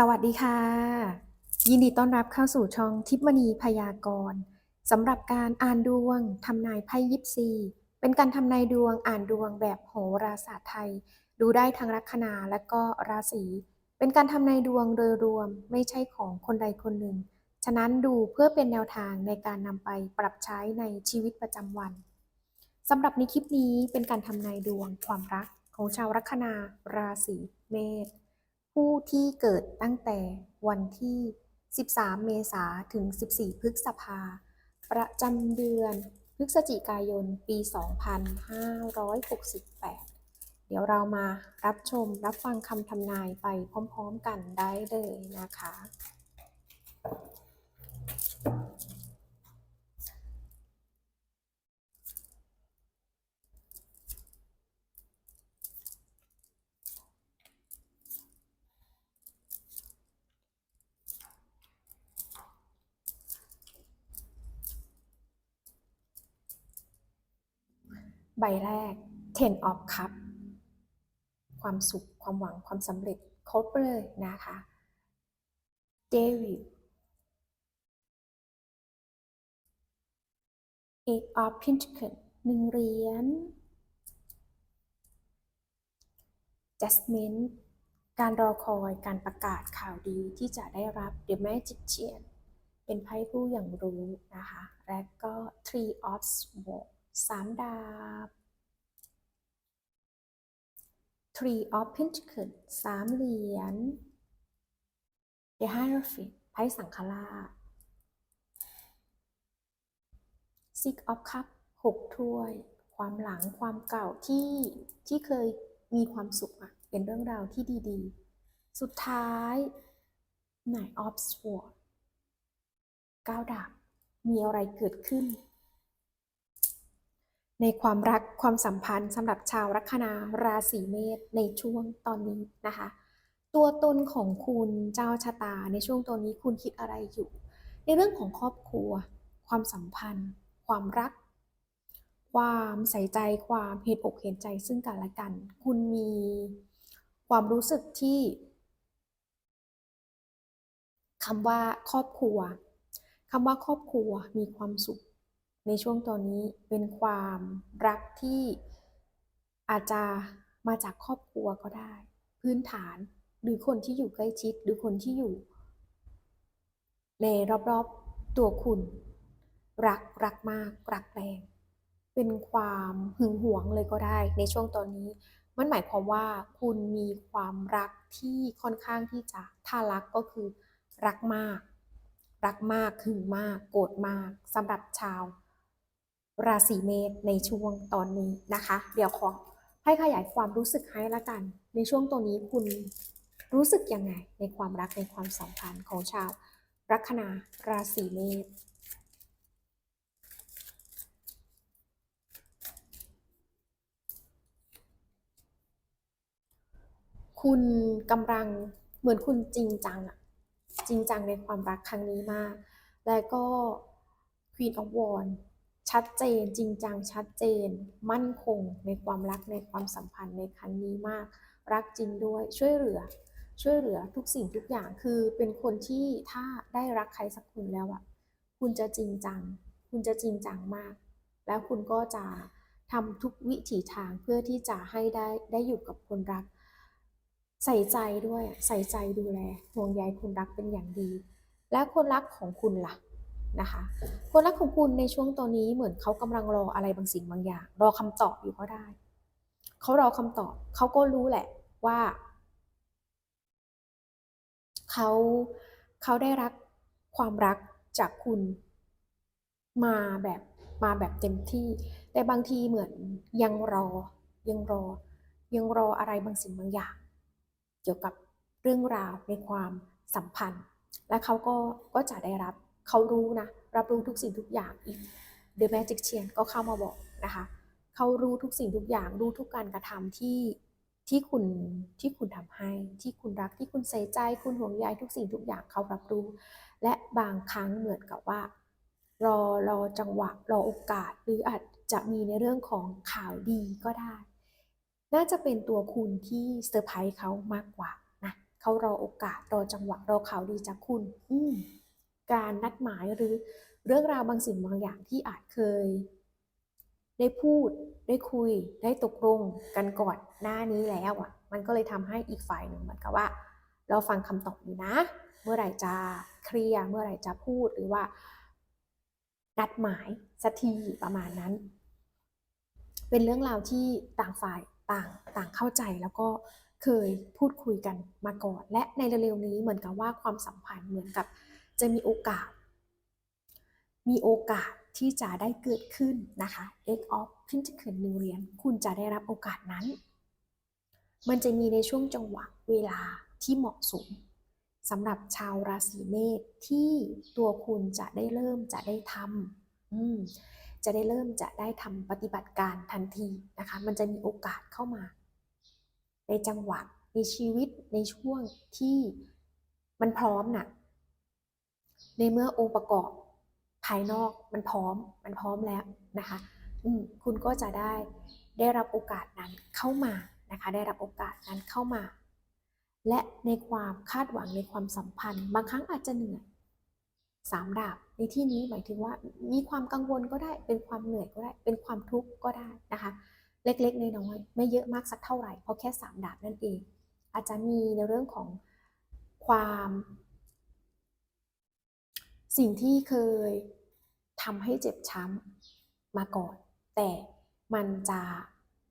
สวัสดีค่ะ ยินดีต้อนรับเข้าสู่ช่องทิพมณีพยากรณ์สำหรับการอ่านดวงทำนายไพ่ยิปซี เป็นการทำนายดวงอ่านดวงแบบโหราศาสตร์ไทย ดูได้ทั้งลัคนาและก็ราศีเป็นการทำนายดวงโดยรวมไม่ใช่ของคนใดคนหนึ่ง ฉะนั้นดูเพื่อเป็นแนวทางในการนำไปปรับใช้ในชีวิตประจำวันสำหรับในคลิปนี้เป็นการทำนายดวงความรักของชาวลัคนาราศีเมษ ผู้ที่เกิดตั้งแต่วันที่ 13 เมษาถึง 14 พฤษภา ประจำเดือนพฤศจิกายน ปี 2568 เดี๋ยวเรามารับชมรับฟังคำทำนายไปพร้อมๆกันได้เลยนะคะ ใบแรก Ten of Cup ความสุข ความหวัง ความสำเร็จ ครบเลยนะคะ David Eight of Pentacles หนึ่งเหรียญ Jasmine การรอคอยการประกาศข่าวดีที่จะได้รับ The Magician เป็นไพ่ผู้อย่างรู้นะคะ และก็ Three of Swords สามดาบ Three of Pentacles สามเหรียญ The Hierophant ไพ่สังฆราช Six of Cups หกถ้วย ความหลังความเก่าที่ที่เคยมีความสุขอะเป็นเรื่องราวที่ดีๆ สุดท้าย Nine of Swords เก้าดาบมีอะไรเกิดขึ้น ในความรักความสัมพันธ์สำหรับชาวลัคนาราศีเมษในช่วงตอนนี้นะคะ ตัวตนของคุณเจ้าชะตาในช่วงตอนนี้คุณคิดอะไรอยู่ ในเรื่องของครอบครัว ความสัมพันธ์ ความรัก ความใส่ใจความเห็นอกเห็นใจซึ่งกันและกัน คุณมีความรู้สึกที่คำว่าครอบครัวคำว่าครอบครัวมีความสุข ในช่วงตอนนี้เป็นความรักที่อาจจะมาจากครอบครัวก็ได้ พื้นฐานหรือคนที่อยู่ใกล้ชิดหรือคนที่อยู่ ในรอบๆตัวคุณ รักรักมาก รักแรง เป็นความหึงหวงเลยก็ได้ ในช่วงตอนนี้ มันหมายความว่าคุณมีความรักที่ค่อนข้างที่จะถ้ารักก็คือรักมาก รักมากหึงมาก โกรธมากสำหรับชาว ราศีเมษในช่วงตอนนี้นะคะ เดี๋ยวขอให้ขยายความรู้สึกให้ละกัน ในช่วงตรงนี้คุณรู้สึกยังไงในความรักในความสัมพันธ์ของชาวลัคนาราศีเมษคุณกำลังเหมือนคุณจริงจังอะจริงจังในความรักครั้งนี้มาก และก็ Queen of Wands ชัดเจนจริงจังชัดเจน มั่นคงในความรักในความสัมพันธ์ในครั้งนี้มาก รักจริงด้วยช่วยเหลือ ช่วยเหลือทุกสิ่งทุกอย่างคือเป็นคนที่ถ้าได้รักใครสักคนแล้วอะคุณจะจริงจัง คุณจะจริงจังมาก แล้วคุณก็จะทำทุกวิถีทางเพื่อที่จะให้ได้ได้อยู่กับคนรัก ใส่ใจด้วยใส่ใจดูแลห่วงใยคนรักเป็นอย่างดี และคนรักของคุณล่ะ นะคะคนรักของคุณในช่วงตอนนี้เหมือนเขากำลังรออะไรบางสิ่งบางอย่าง รอคำตอบอยู่ก็ได้ เขารอคำตอบ เขาก็รู้แหละว่าเขาเขาได้รับความรักจากคุณมาแบบมาแบบเต็มที่ แต่บางทีเหมือนยังรอยังรอ ยังรออะไรบางสิ่งบางอย่าง เกี่ยวกับเรื่องราวในความสัมพันธ์ และเขาก็ก็จะได้รับ เขารู้นะ รับรู้ทุกสิ่งทุกอย่างอีก The Magician ก็เข้ามาบอกนะคะ เขารู้ทุกสิ่งทุกอย่าง รู้ทุกการกระทำที่ที่คุณที่คุณทำให้ ที่คุณรักที่คุณใส่ใจ คุณห่วงใยทุกสิ่งทุกอย่างเขารับรู้ และบางครั้งเหมือนกับว่า รอรอจังหวะรอโอกาส หรืออาจจะมีในเรื่องของข่าวดีก็ได้ น่าจะเป็นตัวคุณที่เซอร์ไพรส์เขามากกว่านะเขารอโอกาสรอจังหวะรอข่าวดีจากคุณ อืม การนัดหมายหรือเรื่องราวบางสิ่งบางอย่างที่อาจเคย ได้พูดได้คุย ได้ตกลงกันก่อนหน้านี้แล้วอะ มันก็เลยทำให้อีกฝ่ายหนึ่งเหมือนกับว่า เราฟังคำตอบอยู่นะ เมื่อไหร่จะเคลียร์เมื่อไหร่จะพูดหรือว่า นัดหมายสักทีประมาณนั้น เป็นเรื่องราวที่ต่างฝ่ายต่างต่างเข้าใจแล้วก็เคยพูดคุยกันมาก่อน และในเร็วๆนี้เหมือนกับว่าความสัมพันธ์เหมือนกับ จะมีโอกาส มีโอกาสที่จะได้เกิดขึ้นนะคะ X of Pentacle New เรียนคุณจะได้รับโอกาสนั้น มันจะมีในช่วงจังหวะเวลาที่เหมาะสมสำหรับชาวราศีเมษที่ตัวคุณจะได้เริ่มจะได้ทำอืมจะได้เริ่มจะได้ทำปฏิบัติการทันทีนะคะ มันจะมีโอกาสเข้ามา ในจังหวะในชีวิตในช่วงที่มันพร้อมน่ะ ในเมื่อองค์ประกอบภายนอกมันพร้อมมันพร้อมแล้วนะคะอืมคุณก็จะได้ได้รับโอกาสนั้นเข้ามานะคะได้รับโอกาสนั้นเข้ามา และในความคาดหวังในความสัมพันธ์ บางครั้งอาจจะเหนื่อยสามดาบในที่นี้หมายถึงว่ามีความกังวลก็ได้เป็นความเหนื่อยก็ได้ เป็นความทุกข์ก็ได้นะคะ เล็กๆน้อยๆไม่เยอะมากสักเท่าไหร่เพราะแค่สามดาบนั่นเอง อาจจะมีในเรื่องของความ สิ่งที่เคยทำให้เจ็บช้ำมาก่อน แต่มันจะ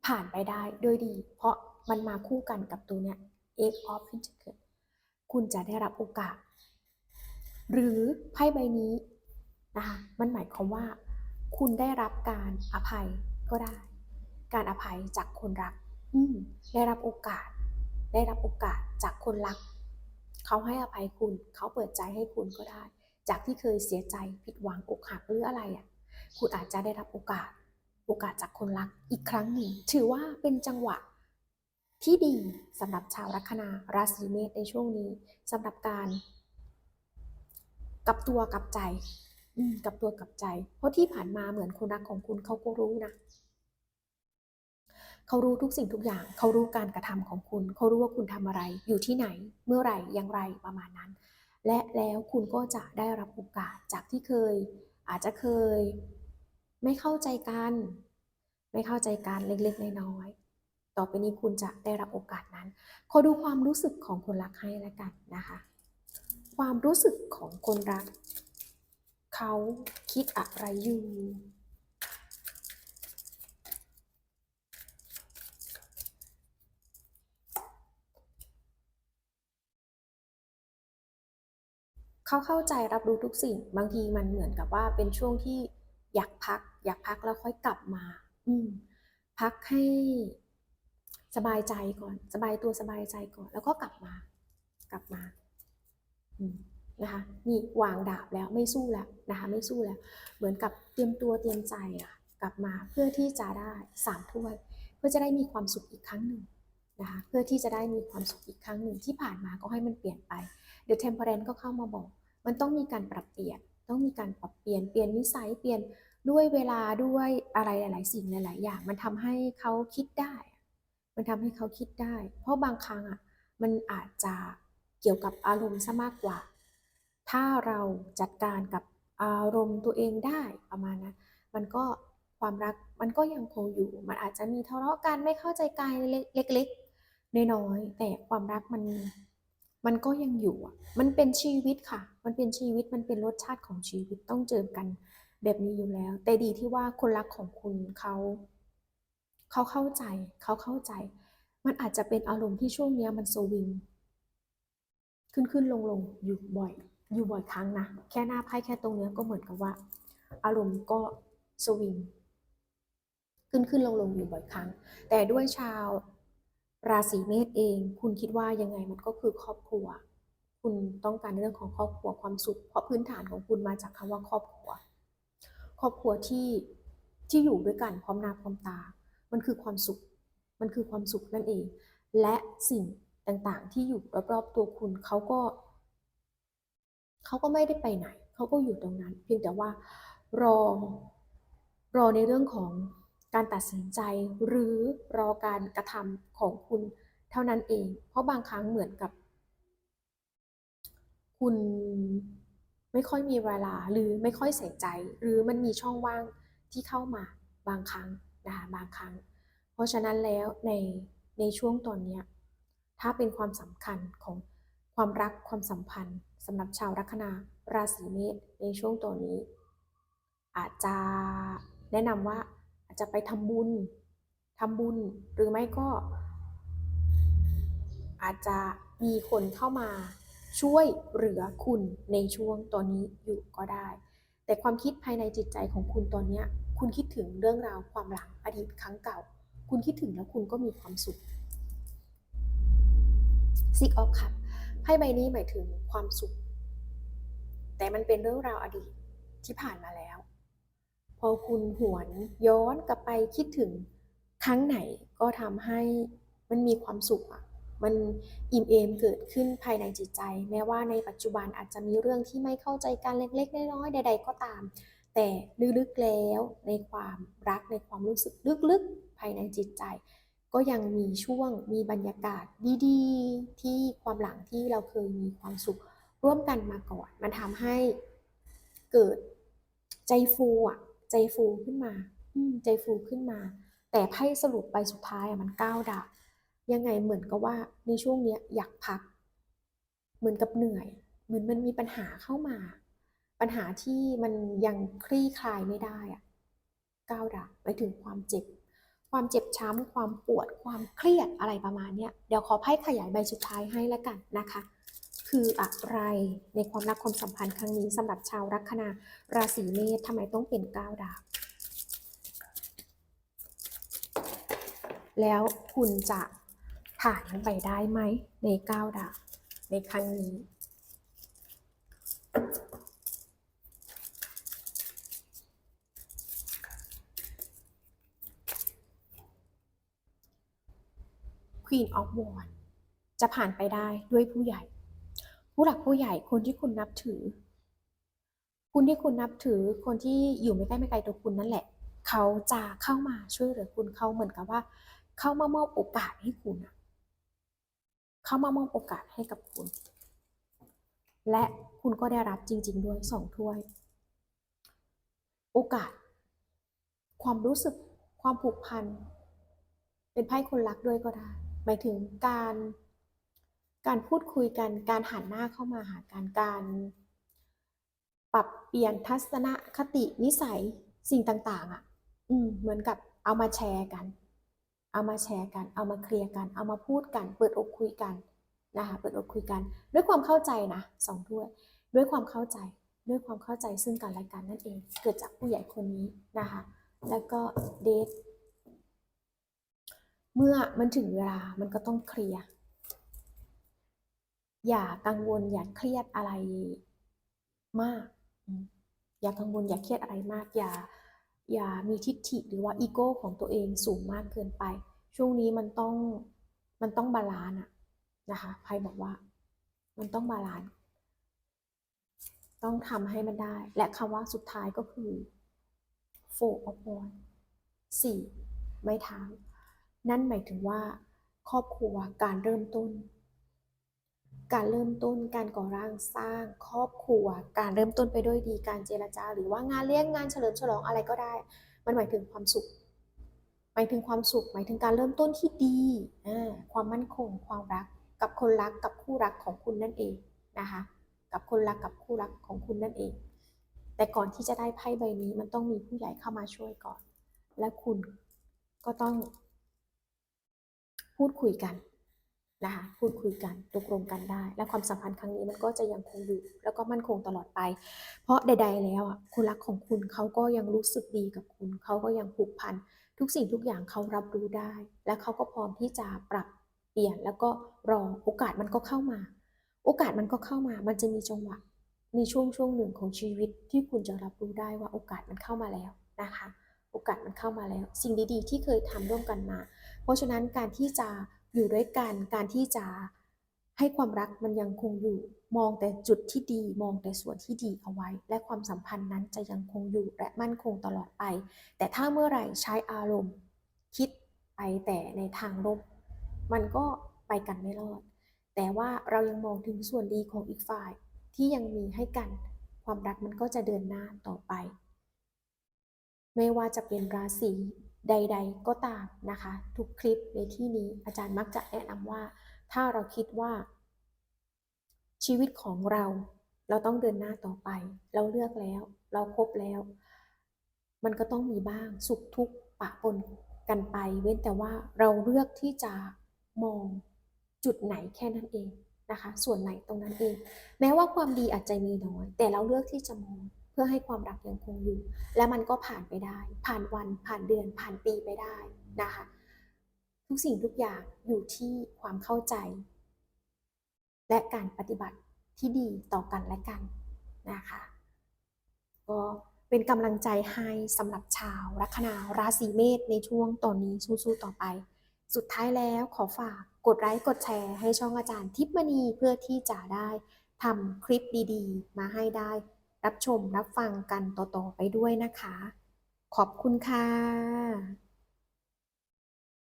ผ่านไปได้ด้วยดี เพราะมันมาคู่กันกับตัวเนี้ย Eight of Pentacles คุณจะได้รับโอกาส หรือไพ่ใบนี้นะคะมันหมายความว่า คุณได้รับการอภัยก็ได้ การอภัยจากคนรัก อืได้รับโอกาส ได้รับโอกาสจากคนรัก เขาให้อภัยคุณ เขาเปิดใจให้คุณก็ได้ จากที่เคยเสียใจผิดหวังอกหักหรืออะไรอะคุณอาจจะได้รับโอกาส โอกาสจากคนรักอีกครั้งหนึ่ง ถือว่าเป็นจังหวะที่ดีสำหรับชาวลัคนาราศีเมษในช่วงนี้สำหรับการกลับตัวกลับใจกลับตัวกลับใจ เพราะที่ผ่านมาเหมือนคนรักของคุณเขาก็รู้นะเขารู้ทุกสิ่งทุกอย่าง เขารู้การกระทำของคุณ เขารู้ว่าคุณทำอะไร อยู่ที่ไหน เมื่อไหร่อย่างไรประมาณนั้น และแล้วคุณก็จะได้รับโอกาสจากที่เคย อาจจะเคย ไม่เข้าใจกัน ไม่เข้าใจกันเล็กๆน้อยๆต่อไปนี้คุณจะได้รับโอกาสนั้น ขอดูความรู้สึกของคนรักให้แล้วกันนะคะ ความรู้สึกของคนรัก เขาคิดอะไรอยู่ เขาเข้าใจรับรู้ทุกสิ่ง บางทีมันเหมือนกับว่าเป็นช่วงที่อยากพัก อยากพักแล้วค่อยกลับมา อืม พักให้สบายใจก่อน สบายตัวสบายใจก่อน แล้วก็กลับมา กลับมาอืนะคะนี่วางดาบแล้วไม่สู้แล้วนะคะไม่สู้แล้ว เหมือนกับเตรียมตัวเตรียมใจอะกลับมาเพื่อที่จะได้สามถ้วย เพื่อจะได้มีความสุขอีกครั้งหนึ่งนะคะเพื่อที่จะได้มีความสุขอีกครั้งหนึ่งที่ผ่านมาก็ให้มันเปลี่ยนไป เดอะเทมเพ r รนก็เข้ามาบอก มันต้องมีการปรับเปลี่ยน ต้องมีการปรับเปลี่ยน เปลี่ยนนิสัย เปลี่ยนด้วยเวลาด้วยอะไรหลาย ๆ สิ่งหลาย ๆ อย่าง มันทำให้เขาคิดได้ มันทำให้เขาคิดได้ เพราะบางครั้งอะ มันอาจจะเกี่ยวกับอารมณ์ซะมากกว่า ถ้าเราจัดการกับอารมณ์ตัวเองได้ประมาณนั้น มันก็ความรักมันก็ยังคงอยู่ มันอาจจะมีทะเลาะกันไม่เข้าใจกันเล็กๆน้อยๆแต่ความรักมัน มันก็ยังอยู่อะมันเป็นชีวิตค่ะ มันเป็นชีวิตมันเป็นรสชาติของชีวิตต้องเจอกันแบบนี้อยู่แล้ว แต่ดีที่ว่าคนรักของคุณเขาเขาเข้าใจเขาเข้าใจ มันอาจจะเป็นอารมณ์ที่ช่วงเนี้ยมันสวิงขึ้นขึ้นลงลงอยู่บ่อย อยู่บ่อยครั้งนะแค่หน้าไพ่แค่ตรงเนี้ยก็เหมือนกับว่า อารมณ์ก็สวิงขึ้นขึ้นลงลงอยู่บ่อยครั้ง แต่ด้วยชาว ราศีเมษเอง คุณคิดว่ายังไงมันก็คือครอบครัว คุณต้องการเรื่องของครอบครัวความสุข เพราะพื้นฐานของคุณมาจากคำว่าครอบครัว ครอบครัวที่ที่อยู่ด้วยกันพร้อมหน้าพร้อมตา มันคือความสุข มันคือความสุขนั่นเอง และสิ่งต่างๆ ที่อยู่รอบๆตัวคุณเขาก็เขาก็ไม่ได้ไปไหน เขาก็อยู่ตรงนั้น เพียงแต่ว่ารอรอในเรื่องของ การตัดสินใจหรือรอการกระทำของคุณเท่านั้นเอง เพราะบางครั้งเหมือนกับ คุณไม่ค่อยมีเวลาหรือไม่ค่อยใส่ใจ หรือมันมีช่องว่างที่เข้ามาบางครั้งนะคะบางครั้ง เพราะฉะนั้นแล้วในในช่วงตอนเนี้ยถ้าเป็นความสำคัญของความรักความสัมพันธ์สำหรับชาวลัคนาราศีเมษในช่วงตัวนี้ อาจจะแนะนำว่า อาจจะไปทำบุญทำบุญหรือไม่ก็อาจจะมีคนเข้ามาช่วยเหลือคุณในช่วงตอนนี้อยู่ก็ได้ แต่ความคิดภายในจิตใจของคุณตอนนี้คุณคิดถึงเรื่องราวความหลังอดีตครั้งเก่า คุณคิดถึงแล้วคุณก็มีความสุขซิกออฟคัพไพ่ใบนี้หมายถึงความสุข แต่มันเป็นเรื่องราวอดีตที่ผ่านมาแล้ว อคุณหวนย้อนกลับไปคิดถึงครั้งไหนก็ทำให้มันมีความสุขอะมันอิ่มเอมเกิดขึ้นภายในจิตใจ แม้ว่าในปัจจุบันอาจจะมีเรื่องที่ไม่เข้าใจกันเล็กๆน้อยๆใด ๆ ก็ตาม แต่ลึกๆแล้วในความรักในความรู้สึกลึกๆ ภายในจิตใจ ก็ยังมีช่วงมีบรรยากาศดีๆ ที่ความหลังที่เราเคยมีความสุขร่วมกันมาก่อน มันทำให้เกิดใจฟูอะ ใจฟูขึ้นมา อืมใจฟูขึ้นมา แต่ไพ่สรุปไปสุดท้ายอะมันก้าวดาบยังไงเหมือนกับว่าในช่วงเนี้ยอยากพัก เหมือนกับเหนื่อย เหมือนมันมีปัญหาเข้ามา ปัญหาที่มันยังคลี่คลายไม่ได้อะก้าวดาบไปถึงความเจ็บ ความเจ็บช้ำความปวด ความเครียดอะไรประมาณเนี้ยเดี๋ยวขอไพ่ขยายใบสุดท้ายให้แล้วกันนะคะ คืออะไรในความรักความสัมพันธ์ครั้งนี้สำหรับชาวลัคนาราศีเมษทำไมต้องเป็นก้าวดาบ แล้วคุณจะผ่านมันไปได้ไหมในก้าวดาบในครั้งนี้ Queen of w a n d จะผ่านไปได้ด้วยผู้ใหญ่ ผู้หลักผู้ใหญ่คนที่คุณนับถือ คุณที่คุณนับถือคนที่อยู่ไม่ใกล้ไม่ไกลตัวคุณนั่นแหละ เขาจะเข้ามาช่วยเหลือคุณเขาเหมือนกับว่า เข้ามามอบโอกาสให้คุณเข้ามามอบโอกาสให้กับคุณ และคุณก็ได้รับจริง ๆ ด้วยสองถ้วย โอกาส ความรู้สึกความผูกพันเป็นไพ่คนรักด้วยก็ได้หมายถึงการ การพูดคุยกัน การหันหน้าเข้ามาหาการการปรับเปลี่ยนทัศนคตินิสัยสิ่งต่างๆอะ อืม เหมือนกับเอามาแชร์กัน เอามาแชร์กัน เอามาเคลียร์กัน เอามาพูดกัน เปิดอกคุยกันนะคะเปิดอกคุยกัน ด้วยความเข้าใจนะสองถ้วย ด้วยความเข้าใจ ด้วยความเข้าใจซึ่งกันและกันนั่นเอง เกิดจากผู้ใหญ่คนนี้นะคะ แล้วก็เดทเมื่อมันถึงเวลามันก็ต้องเคลียร์ อย่ากังวลอย่าเครียดอะไรมาก อย่ากังวลอย่าเครียดอะไรมาก อย่าอย่ามีทิฐิหรือว่าอีโก้ของตัวเองสูงมากเกินไป ช่วงนี้มันต้องมันต้องบาลานซ์อะนะคะไพ่บอกว่า มันต้องบาลานซ์ต้องทำให้มันได้ และคำว่าสุดท้ายก็คือ four of wands สี่ไม้เท้านั่นหมายถึงว่า ครอบครัวการเริ่มต้น การเริ่มต้นการก่อร่างสร้างครอบครัว การเริ่มต้นไปด้วยดีการเจรจา หรือว่างานเลี้ยงงานเฉลิมฉลองอะไรก็ได้ มันหมายถึงความสุข หมายถึงความสุข หมายถึงการเริ่มต้นที่ดี ความมั่นคง ความรัก กับคนรักกับคู่รักของคุณนั่นเองนะคะกับคนรักกับคู่รักของคุณนั่นเอง แต่ก่อนที่จะได้ไพ่ใบนี้มันต้องมีผู้ใหญ่เข้ามาช่วยก่อน และคุณก็ต้องพูดคุยกัน นะคะพูดคุยกันตกลงกันได้ และความสัมพันธ์ครั้งนี้มันก็จะยังคงอยู่ แล้วก็มั่นคงตลอดไป เพราะใด ๆ แล้วอะคนรักของคุณเขาก็ยังรู้สึกดีกับคุณเขาก็ยังผูกพันทุกสิ่งทุกอย่างเขารับรู้ได้ และเขาก็พร้อมที่จะปรับเปลี่ยนแล้วก็รอโอกาสมันก็เข้ามา โอกาสมันก็เข้ามา มันจะมีจังหวะมีช่วงช่วงหนึ่งของชีวิตที่คุณจะรับรู้ได้ว่าโอกาสมันเข้ามาแล้วนะคะ โอกาสมันเข้ามาแล้ว สิ่งดีๆ ที่เคยทำร่วมกันมา เพราะฉะนั้นการที่จะ อยู่ด้วยกันการที่จะให้ความรักมันยังคงอยู่ มองแต่จุดที่ดี มองแต่ส่วนที่ดีเอาไว้ และความสัมพันธ์นั้นจะยังคงอยู่และมั่นคงตลอดไป แต่ถ้าเมื่อไหร่ใช้อารมณ์ คิดไปแต่ในทางลบมันก็ไปกันไม่รอด แต่ว่าเรายังมองถึงส่วนดีของอีกฝ่ายที่ยังมีให้กัน ความรักมันก็จะเดินหน้าต่อไป ไม่ว่าจะเป็นราศี ใด ๆ ก็ตามนะคะ ทุกคลิปในที่นี้อาจารย์มักจะแนะนำว่า ถ้าเราคิดว่า ชีวิตของเรา เราต้องเดินหน้าต่อไป เราเลือกแล้ว เราครบแล้ว มันก็ต้องมีบ้างสุขทุกข์ปะปนกันไป เว้นแต่ว่าเราเลือกที่จะมองจุดไหนแค่นั้นเองนะคะ ส่วนไหนตรงนั้นเอง แม้ว่าความดีอาจจะมีน้อย แต่เราเลือกที่จะมอง พื่อให้ความรักยังคงอยู่ และมันก็ผ่านไปได้ ผ่านวันผ่านเดือนผ่านปีไปได้นะคะ ทุกสิ่งทุกอย่างอยู่ที่ความเข้าใจ และการปฏิบัติที่ดีต่อกันและกันนะคะ ก็เป็นกำลังใจให้สำหรับชาวลัคนาราศีเมษในช่วงตอนนี้สู้ๆต่อไป สุดท้ายแล้วขอฝากกดไลค์กดแชร์ให้ช่องอาจารย์ทิพมณีเพื่อที่จะได้ทำคลิปดีๆ มาให้ได้ รับชมรับฟังกันต่อๆไปด้วยนะคะ ขอบคุณค่ะ